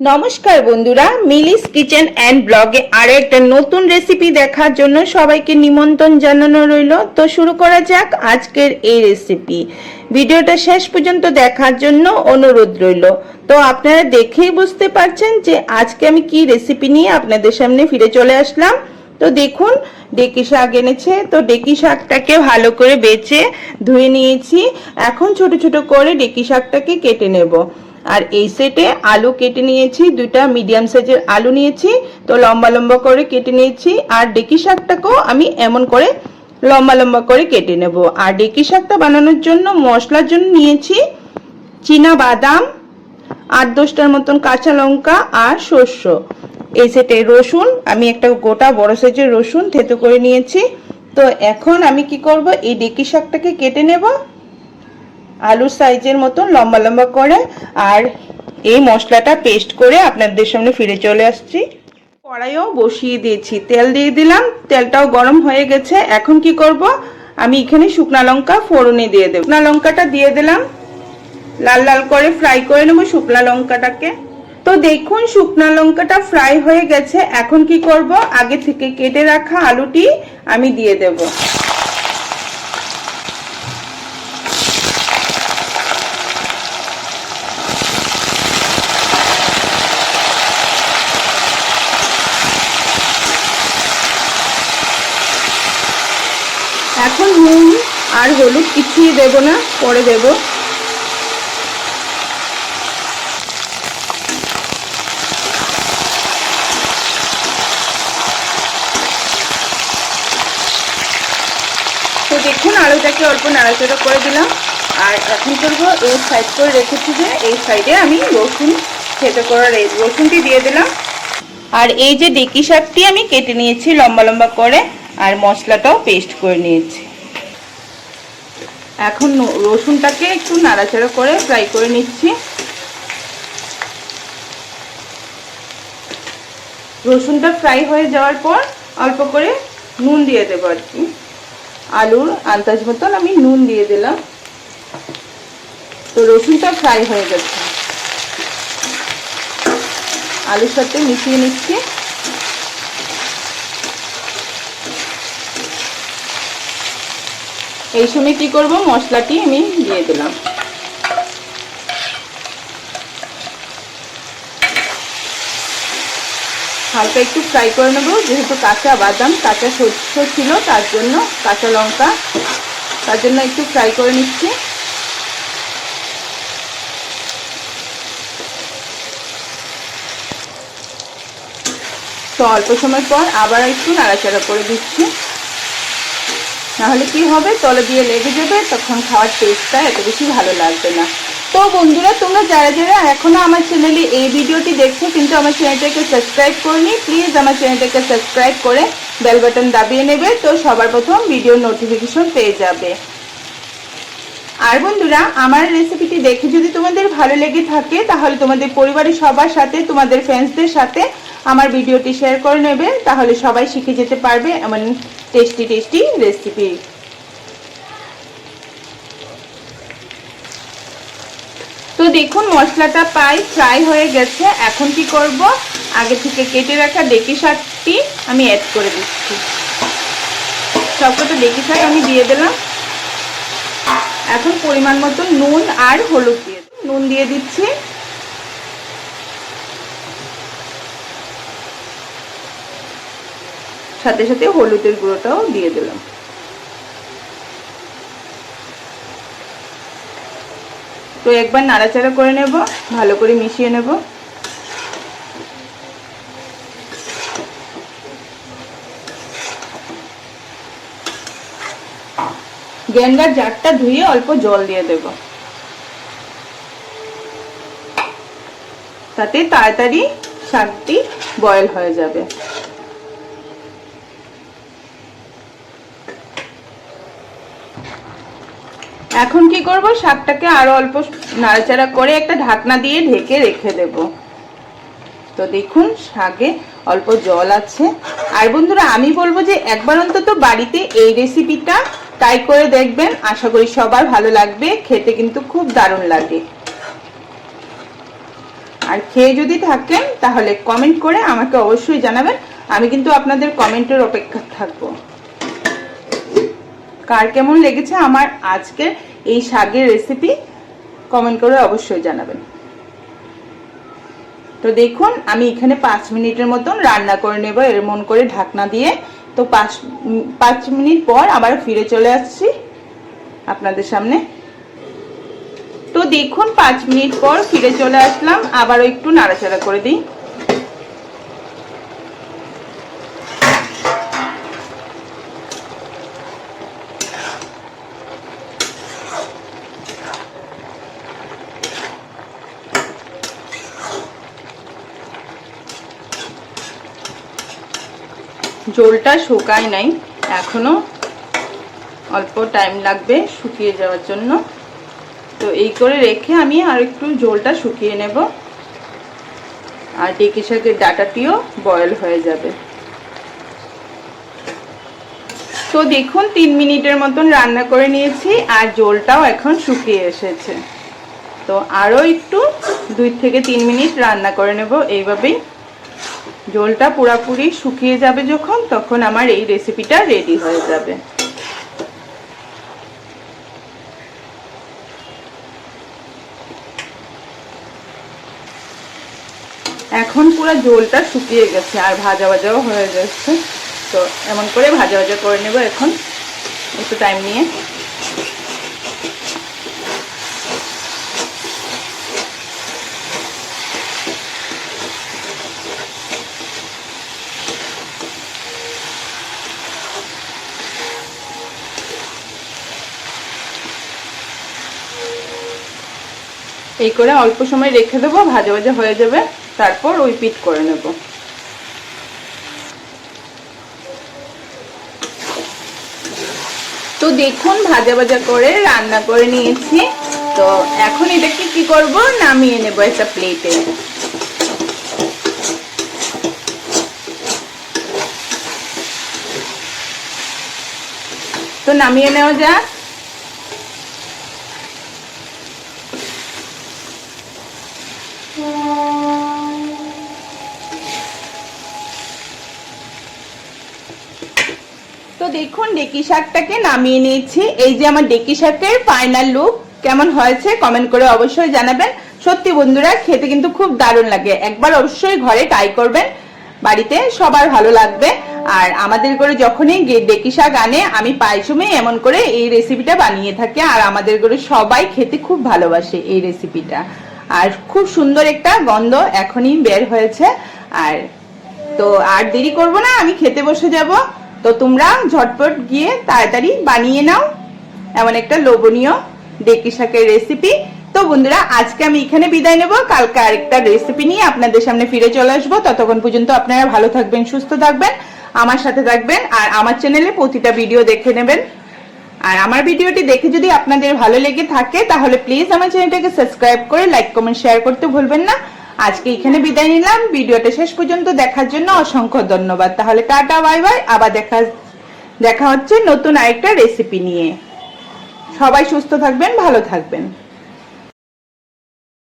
নমস্কার বন্ধুরা, মিলিস kitchen and ব্লগে আরও একটা নতুন রেসিপি দেখার জন্য সবাইকে নিমন্ত্রণ জানানো রইল। তো শুরু করা যাক আজকের এই রেসিপি। ভিডিওটা শেষ পর্যন্ত দেখার জন্য অনুরোধ রইল। তো আপনারা দেখেই বুঝতে পারছেন যে আজকে আমি কি রেসিপি নিয়ে আপনাদের সামনে ফিরে চলে আসলাম। তো দেখুন, ডেকি শাক এনেছে, তো ডেকি শাকটাকে ভালো করে বেছে ধুয়ে নিয়েছি। এখন ছোট ছোট করে ডেকি শাকটাকে কেটে নেব। আর এই সেটে আলু কেটে নিয়েছি, দুইটা মিডিয়াম সাইজের আলু নিয়েছি, তো লম্বা লম্বা করে কেটে নিয়েছি, আর ডেকি শাকটাকেও আমি এমন করে লম্বা লম্বা করে কেটে নেব। আর ডেকি শাকটা বানানোর জন্য মশলার জন্য নিয়েছি চীনা বাদাম, আট দশটার মতন কাঁচা লঙ্কা আর শস্য এই সেটে রসুন, আমি একটা গোটা বড় সাইজের রসুন থেতো করে নিয়েছি। তো এখন আমি কি করব? এই ডেকি শাকটাকে কেটে নেব। আলুর সাইজের মতন লম্বা লম্বা করে আর এই মশলাটা পেস্ট করে আপনাদের সামনে ফিরে চলে আসছি। কড়াইও বসিয়ে দিয়েছি। তেল দিয়ে দিলাম। তেলটাও গরম হয়ে গেছে। এখন কি করব? আমি এখানে শুকনা লঙ্কা ফোড়নে দিয়ে দেবো। শুকনা লঙ্কাটা দিয়ে দিলাম। লাল লাল করে ফ্রাই করে নেব শুকনা লঙ্কাটাকে। তো দেখুন, শুকনা লঙ্কাটা ফ্রাই হয়ে গেছে। এখন কি করব? আগে থেকে কেটে রাখা আলুটি আমি দিয়ে দেব। এখন নুন আর হলুদ কিছুই দেব না, পরে দেবো। তো দেখুন আলুটাকে অল্প নাড়াচাড়া করে দিলাম। আর এখন করব এই সাইড করে রেখেছি যে, এই সাইডে আমি রসুন খেতে করার রসুনটি দিয়ে দিলাম। আর এই যে ডেকি শাকটি আমি কেটে নিয়েছি লম্বা লম্বা করে, আর মশলাটাও পেস্ট করে নিয়েছি। এখন রসুনটাকে একটু নাড়াচাড়া করে ফ্রাই করে নিচ্ছি। রসুনটা ফ্রাই হয়ে যাওয়ার পর অল্প করে নুন দিয়ে দেবো আর কি। আলুর আন্দাজ মতন আমি নুন দিয়ে দিলাম। তো রসুনটা ফ্রাই হয়ে গেছে। আলুর সাথে মিশিয়ে নিচ্ছি। এই সময় কি করব? মশলাটি আমি দিয়ে দিলাম। হালকা একটু ফ্রাই করে নেব। যেহেতু কাঁচা বাদাম, কাঁচা শস্য ছিল, তার জন্য কাঁচা লঙ্কা, তার জন্য একটু ফ্রাই করে নিচ্ছি। তো অল্প সময় পর আবার একটু নাড়াচাড়া করে দিচ্ছি। নাহলে কি হবে? তলে দিয়ে লেগে যাবে, তখন খাওয়ার টেস্টটা এত বেশি ভালো লাগবে না। তো বন্ধুরা, তোমরা যারা যারা এখনও আমার চ্যানেলে এই ভিডিওটি দেখছ, কিন্তু আমার চ্যানেলটাকে সাবস্ক্রাইব করনি প্লিজ আমার চ্যানেলটাকে সাবস্ক্রাইব করে বেল বাটন দাবিয়ে নেবে, তো সবার প্রথম ভিডিও নোটিফিকেশন পেয়ে যাবে। আর বন্ধুরা, আমার রেসিপিটি দেখে যদি তোমাদের ভালো লেগে থাকে, তাহলে তোমাদের পরিবারের সবার সাথে, তোমাদের ফ্রেন্ডসদের সাথে আমার ভিডিওটি শেয়ার করে নেবে, তাহলে সবাই শিখে যেতে পারবে এমন টেস্টি টেস্টি রেসিপি তো দেখুন, মশলাটা প্রায় ফ্রাই হয়ে গেছে। এখন কি করব? আগে থেকে কেটে রাখা ডেকি শাকটি আমি অ্যাড করে দিচ্ছি। সবকটা ডেকি শাক আমি দিয়ে দিলাম। এখন পরিমাণ মতো নুন আর হলুদ দিয়ে নুন দিয়ে দিচ্ছি। সাথে সাথে হলুদের গুঁড়োটাও দিয়ে দিলাম। তো একবার নাড়াচাড়া করে নেব, ভালো করে মিশিয়ে নেব। গেন্ডার জারটা ধুয়ে অল্প জল দিয়ে দেব। তাতে তাড়াতাড়ি শাকটি বয়েল হয়ে যাবে। এখন কি করব? শাকটাকে আরও অল্প নাড়াচাড়া করে একটা ঢাকনা দিয়ে ঢেকে রেখে দেব। তো দেখুন, শাকে অল্প জল আছে। আর বন্ধুরা, আমি বলব যে একবার অন্তত বাড়িতে এই রেসিপিটা ট্রাই করে দেখবেন। আশা করি সবার ভালো লাগবে, খেতে কিন্তু খুব দারুণ লাগে। আর খেয়ে যদি থাকেন, তাহলে কমেন্ট করে আমাকে অবশ্যই জানাবেন। আমি কিন্তু আপনাদের কমেন্টের অপেক্ষা থাকব। কার কেমন লেগেছে আমার আজকের এই শাকের রেসিপি কমেন্ট করে অবশ্যই জানাবেন। তো দেখুন, আমি এখানে পাঁচ মিনিটের মতন রান্না করে নেব, এর মন করে ঢাকনা দিয়ে। তো পাঁচ পাঁচ মিনিট পর আবার ফিরে চলে আসছি আপনাদের সামনে। তো দেখুন, পাঁচ মিনিট পর ফিরে চলে আসলাম, আবারও একটু নাড়াচাড়া করে দিই। জলটা শুকায় নাই। এখনও অল্প টাইম লাগবে শুকিয়ে যাওয়ার জন্য। তো এই করে রেখে আমি আর একটু জলটা শুকিয়ে নেব। আর ডেকে শাকের ডাটাটিও বয়েল হয়ে যাবে। তো দেখুন, তিন মিনিটের মতন রান্না করে নিয়েছি আর জলটাও এখন শুকিয়ে এসেছে। তো আরও একটু দুই থেকে তিন মিনিট রান্না করে নেব। এইভাবেই জলটা পুরাপুরি শুকিয়ে যাবে যখন, তখন আমার এই রেসিপিটা রেডি হয়ে যাবে। এখন পুরো জলটা শুকিয়ে গেছে, আর ভাজা ভাজাও হয়ে যাচ্ছে। তো এমন করে ভাজা ভাজা করে নেব এখন। একটু টাইম নিয়ে। এই করে অল্প সময় রেখে দেবো, ভাজা ভাজা হয়ে যাবে। তারপর ওই পিট করে নেব। তো দেখুন, ভাজা ভাজা করে রান্না করে নিয়েছি। তো এখন এটাকে কি করব? নামিয়ে নেব একটা প্লেটে তো নামিয়ে নেওয়া যাক। দেখুন, ডেকি শাকটাকে নামিয়ে নিয়েছি। এই যে আমার ডেকি শাকের ফাইনাল লুক কেমন হয়েছে কমেন্ট করে অবশ্যই জানাবেন। সত্যি বন্ধুরা, খেতে কিন্তু খুব দারুণ লাগে। একবার অবশ্যই ঘরে ট্রাই করবেন, বাড়িতে সবার ভালো লাগবে। আর আমাদের করে যখনই ডেকি শাক আনে, আমি পায়সুমে এমন করে এই রেসিপিটা বানিয়ে থাকি। আর আমাদের করে সবাই খেতে খুব ভালোবাসে এই রেসিপিটা আর খুব সুন্দর একটা গন্ধ এখনই বের হয়েছে। আর তো আর দেরি করব না, আমি খেতে বসে যাব। তো তোমরা ঝটপট গিয়ে তাড়াতাড়ি বানিয়ে নাও। এমন একটা লোভনীয় ডেকি শাকের রেসিপি তো বন্ধুরা, আজকে আমি এখানে বিদায় নেব। কালকে আরেকটা রেসিপি নিয়ে আপনাদের সামনে ফিরে চলে আসব। ততক্ষণ পর্যন্ত আপনারা ভালো থাকবেন, সুস্থ থাকবেন, আমার সাথে থাকবেন, আর আমার চ্যানেলে প্রতিটা ভিডিও দেখে নেবেন। আর আমার ভিডিওটি দেখে যদি আপনাদের ভালো লেগে থাকে, তাহলে প্লিজ আমার চ্যানেলটাকে সাবস্ক্রাইব করে লাইক কমেন্ট শেয়ার করতে ভুলবেন না। আজকে এখানে বিদায় নিলাম। ভিডিওটা শেষ পর্যন্ত দেখার জন্য অসংখ্য ধন্যবাদ। তাহলে টাটা, বাই বাই। আবার দেখা দেখা হচ্ছে নতুন আরেকটা রেসিপি নিয়ে। সবাই সুস্থ থাকবেন, ভালো থাকবেন।